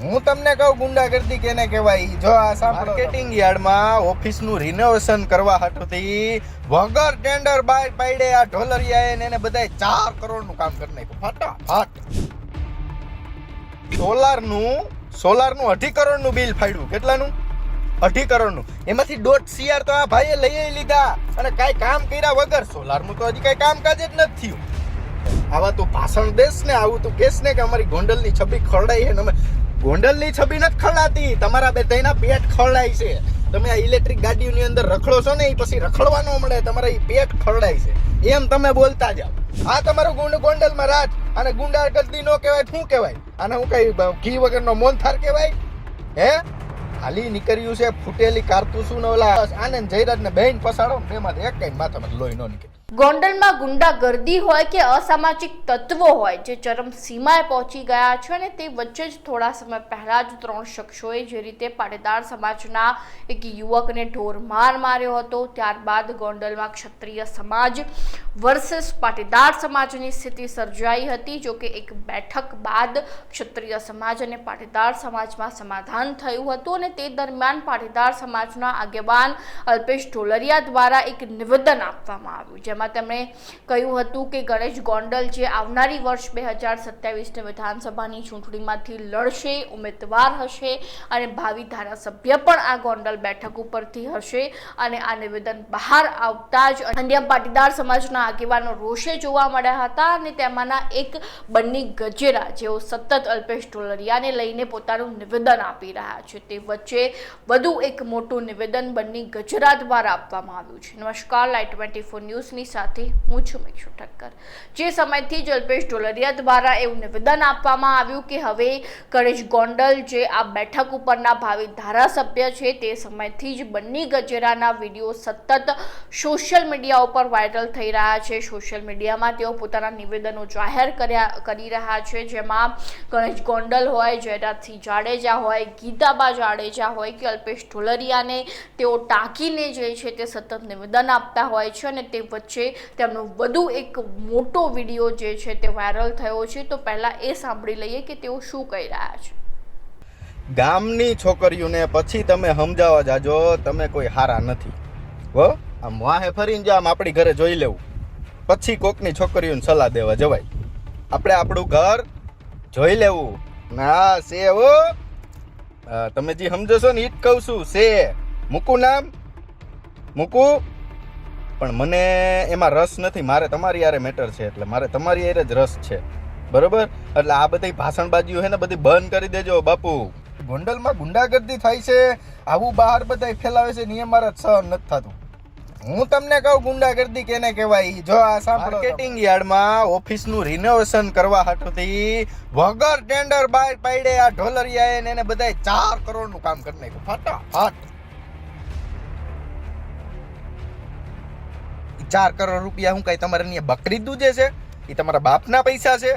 હું તમને કહું, ગુંડાગર્દી કેને કહેવાય? જો આ માર્કેટિંગ યાર્ડમાં ઓફિસનું રિનોવેશન કરવા હાટુથી વગર ટેન્ડર બહાર પાડે આ ઢોલરિયાએ ને એને બધાય ચાર કરોડનું કામ કરી નાખ્યું. ફટાફટ. સોલારનું સોલારનું અઢી કરોડનું બિલ ફાડ્યું. કેટલાનું? અઢી કરોડનું. એમાંથી દોઢ સીઆર તો આ ભાઈએ લઈ લીધા. અને કાંઈ કામ કર્યા વગર સોલારનું તો હજી કાંઈ કામકાજ જ નથી થયું. આવા તું ભાષણ દેશ ને આવું તું કેસ ને કે અમારી ગોંડલની છબી ખરડાઈ છે અમે ગોંડલની છબી નથી ખરડાતી તમારા બે તઈના પેટ ખરડાય છે. તમે આ ઇલેક્ટ્રિક ગાડીઓની અંદર રખડો છો ને એ પછી રખડવાનો મળે, તમારા એ પેટ ખરડાય છે. એમ તમે બોલતા જાઓ. આ તમારો ગુંડ ગોંડલમાં રાજ અને ગુંડા ગદ્દી નો કહેવાય, શું કહેવાય? આને હું કઈ ઘી વગરનો મોનથાર કહેવાય? હે? ખાલી નીકળ્યું છે, ફૂટેલી કારતૂસું ને ઓલા. આનંદ જયરાજ ને બેન પસાડો બેમાં એક કઈ માથામાં લોહી નો નીકળે. ગોંડલમાં ગુંડાગર્દી હોય કે અસામાજિક તત્વો હોય, જે ચરમ સીમાએ પહોંચી ગયા છે અને તે વચ્ચે જ થોડા સમય પહેલા જ ત્રણ શખ્સોએ જે રીતે પાટીદાર સમાજના એક યુવકને ઢોર માર માર્યો હતો, ત્યારબાદ ગોંડલમાં ક્ષત્રિય સમાજ વર્સેસ પાટીદાર સમાજની સ્થિતિ સર્જાઈ હતી, જો કે એક બેઠક બાદ ક્ષત્રિય સમાજ અને પાટીદાર સમાજમાં સમાધાન થયું હતું અને તે દરમિયાન પાટીદાર સમાજના આગેવાન અલ્પેશ ઢોલરિયા દ્વારા એક નિવેદન આપવામાં આવ્યું, જેમાં તેમણે કહ્યું હતું કે ગણેશ ગોંડલ જે આવનારી વર્ષ બે હજાર સત્યાવીસની વિધાનસભાની ચૂંટણીમાંથી લડશે, ઉમેદવાર હશે અને ભાવિ ધારાસભ્ય પણ આ ગોંડલ બેઠક ઉપરથી હશે અને આ નિવેદન બહાર આવતા જ અન્ય પાટીદાર સમાજના આગેવાનો રોષે જોવા મળ્યા હતા અને તેમાંના એક બન્ની ગજેરા, જેઓ સતત અલ્પેશ ઢોલરિયાને લઈને પોતાનું નિવેદન આપી રહ્યા છે. તે વચ્ચે વધુ એક મોટું નિવેદન બન્ની ગજરા દ્વારા આપવામાં આવ્યું છે. નમસ્કાર લાઈટ ટ્વેન્ટી ફોર ન્યૂઝની સાથે હું છું મિક્ષુ ઠક્કર. જે સમયથી જ અલ્પેશ ઢોલરિયા દ્વારા એવું નિવેદન આપવામાં આવ્યું કે હવે ગણેશ ગોંડલ જે આ બેઠક ઉપરના ભાવિ ધારાસભ્ય છે તે સમયથી જ બંને ગજેરાના વીડિયો સતત સોશિયલ મીડિયા ઉપર વાયરલ થઈ રહ્યા છે. સોશિયલ મીડિયામાં તેઓ પોતાના નિવેદનો જાહેર કર્યા, કરી રહ્યા છે. જેમાં ગણેશ ગોંડલ હોય, જયરાજસિંહ જાડેજા હોય, ગીતાબા જાડેજા હોય કે અલ્પેશ ઢોલરિયાને તેઓ ટાંકીને જે છે તે સતત નિવેદન આપતા હોય છે અને તે વચ્ચે તેમનો વધુ એક મોટો વીડિયો જે છે તે વાયરલ થયો છે. તો પહેલાં એ સાંભળી લઈએ કે તેઓ શું કહી રહ્યા છે. ગામની છોકરીઓને પછી તમે સમજાવવા જાજો, તમે કોઈ હારા નથી. હો, આમ વાહે ફરીને જો આમ આપણી ઘરે જોઈ લેવું. પછી કોકની છોકરીઓને સલાહ દેવા જવાય. આપણે આપણું ઘર જોઈ લેવું. ના, સે હો. તમે જે સમજો છો ને એ જ કહું છું. સે. મૂકું નામ? મૂકું? પણ મને એમાં રસ નથી. મારે તમારી યારે મેટર છે એટલે મારે તમારી યારે જ રસ છે. બરોબર? એટલે આ બધી ભાષણબાજીઓ છે ને બધી બંધ કરી દેજો બાપુ. ગોંડલમાં ગુંડાગર્દી થાય છે. આવું બહાર બધા ફેલાવે છે. નિયમ મારા સહન નથી થતું. હું તમને કહું, ગુંડાગર્દી કેને કહેવાય? જો આ માર્કેટિંગ યાર્ડમાં ઓફિસનું રિનોવેશન કરવા હાટુથી વગર ટેન્ડર બહાર પાડે આ ઢોલરિયાએ એને બધાય ચાર કરોડનું કામ કરી નાખ્યું. ફટાફટ. ચાર કરોડ રૂપિયા હું કઈ તમારે અહીંયા બકરી દૂજે છે? એ તમારા બાપના પૈસા છે?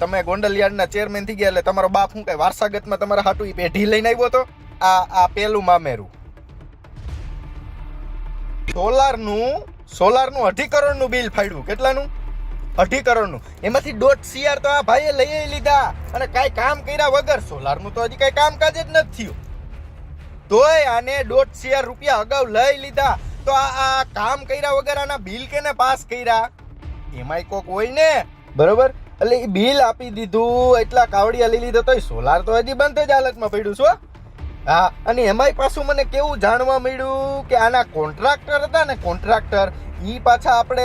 તમે ગોંડલયાર્ડના ચેરમેન થઈ ગયા એટલે તમારો બાપ શું કઈ વારસાગતમાં તમારા હાટું એ પેઢી લઈને આવ્યો હતો આ આ પેલું મામેરું. સોલારનું સોલારનું અઢી કરોડનું બિલ ફાડ્યું. કેટલાનું? અઢી કરોડનું. એમાંથી દોઢ સીઆર તો આ ભાઈએ લઈ લીધા. અને કાંઈ કામ કર્યા વગર સોલારનું તો હજી કાંઈ કામકાજ જ નથી થયું. તોય આને દોઢ સીઆર રૂપિયા અગાઉ લઈ લીધા. તો આ આ કામ કર્યા વગર આના બિલ કેને પાસ કર્યા? એમાંય કોક હોય ને, બરોબર? એટલે એ બિલ આપી દીધું, એટલા કાવડિયા લઈ લીધા તોય સોલાર તો હજી બંધ જ હાલતમાં પડ્યું છો, હા. અને એમાંય પાછું મને કેવું જાણવા મળ્યું કે આના કોન્ટ્રાક્ટર હતા ને કોન્ટ્રાક્ટર, ઈ પાછા આપણે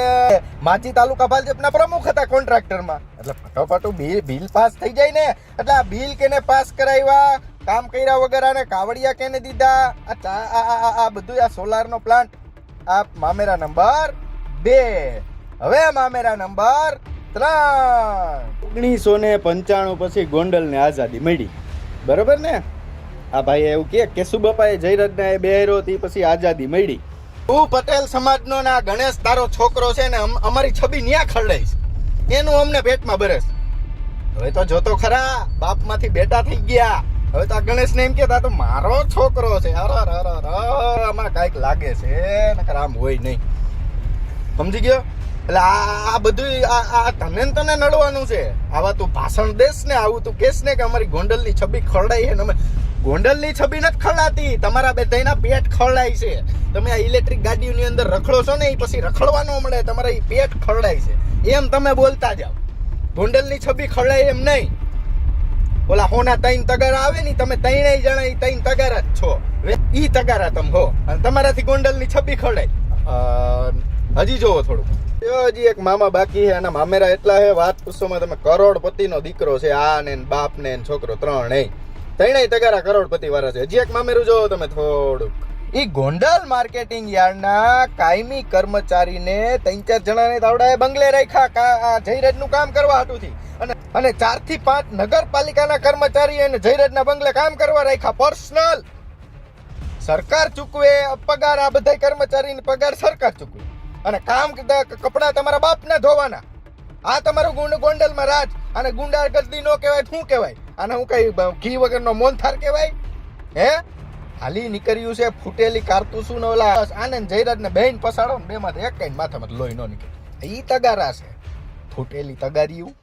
માજી તાલુકા ભાજપના પ્રમુખ હતા કોન્ટ્રાક્ટરમાં. એટલે ફટોફટ બિલ બિલ પાસ થઈ જાય ને, એટલે આ બિલ કેને પાસ કરાવ્યા કામ કર્યા વગર આને કાવડિયા કેને દીધા? આ આ આ- બધું આ સોલારનો પ્લાન્ટ આ મામેરા નંબર બે. હવે મામેરા નંબર ત્રણ. ઓગણીસો ને પંચાણું પછી ગોંડલને આઝાદી મળી. બરોબર ને? આ ભાઈ એવું કે કેશુબાપાએ જયરાજને એ બેહરો તે પછી આઝાદી મળી. તું પટેલ સમાજનો ના ગણેશ તારો છોકરો છે ને અમ- અમારી છબી ન્યા ખરડાઈશ. એનું અમને પેટમાં બરસ હવે તો જોતો ખરા બાપમાંથી બેટા થઈ ગયા. હવે તો આ ગણેશને એમ કહેતા તો મારો છોકરો છે. અરે અરે આમાં કાંઈક લાગે છે. નકર આમ હોય નહીં. સમજી ગયો? એટલે આ બધું આ આ તને ને તને નડવાનું છે. આવા તું ભાષણ દેશ ને, આવું તું કેસ ને કે અમારી ગોંડલની છબી ખરડાઈ છે ને અમે ગોંડલની છબી નથી ખરડાતી. તમારા બે તેના પેટ ખરડાય છે. તમે આ ઇલેક્ટ્રિક ગાડીઓની અંદર રખડો છો ને, એ પછી રખડવાનો મળે, તમારા એ પેટ ખરડાય છે. એમ તમે બોલતા જાઓ. ગોંડલની છબી ખરડાય એમ નહીં. ઓલા હોના તૈન તગારા આવે ને તમે તૈણે જણા ઈ તૈન તગારા જ છો. ઈ તગારા તમે હો. અને તમારાથી ગોંડલની છબી ખડાય હજી જોવો થોડું હજી એક મામા બાકી છે અને મામેરા એટલા છે, વાત પૂછોમાં તમે કરોડપતિનો દીકરો છે, આ ને બાપ ને છોકરો ત્રણ ત્રણેય તગારા કરોડપતિ વાળા છે. હજી એક મામેરું જોવો તમે થોડુંક. ઈ ગોંડલ માર્કેટિંગ યાર્ડના કાયમી કર્મચારીને ત્રણ ચાર જણાને તાવડાએ બંગલે રાખ્યા આ જયરાજનું કામ કરવા હતુંથી અને અને ચારથી પાંચ નગરપાલિકાના કર્મચારી અને જયરાજના બંગલે કામ કરવા રાખ્યા. પર્સનલ. સરકાર ચૂકવે, પગાર, આ બધા કર્મચારીને પગાર સરકાર ચૂકવે. અને કામ કપડાં તમારા બાપના ધોવાના. આ તમારું ગુંડ ગોંડલમાં રાજ. અને ગુંડાગર્દી નો કહેવાય, શું કહેવાય? આને હું કઈ, ઘી વગરનો મોનથાર કહેવાય? હે? હાલી નીકળ્યું છે, ફૂટેલી કારતુસું ને ઓલા આનંદ, જયરાજ ને બેન પસાડો ને બે માંથી એક કઈ માથામાં લોહી નો નીકળે. એ તગારા છે. ફૂટેલી તગારીયું.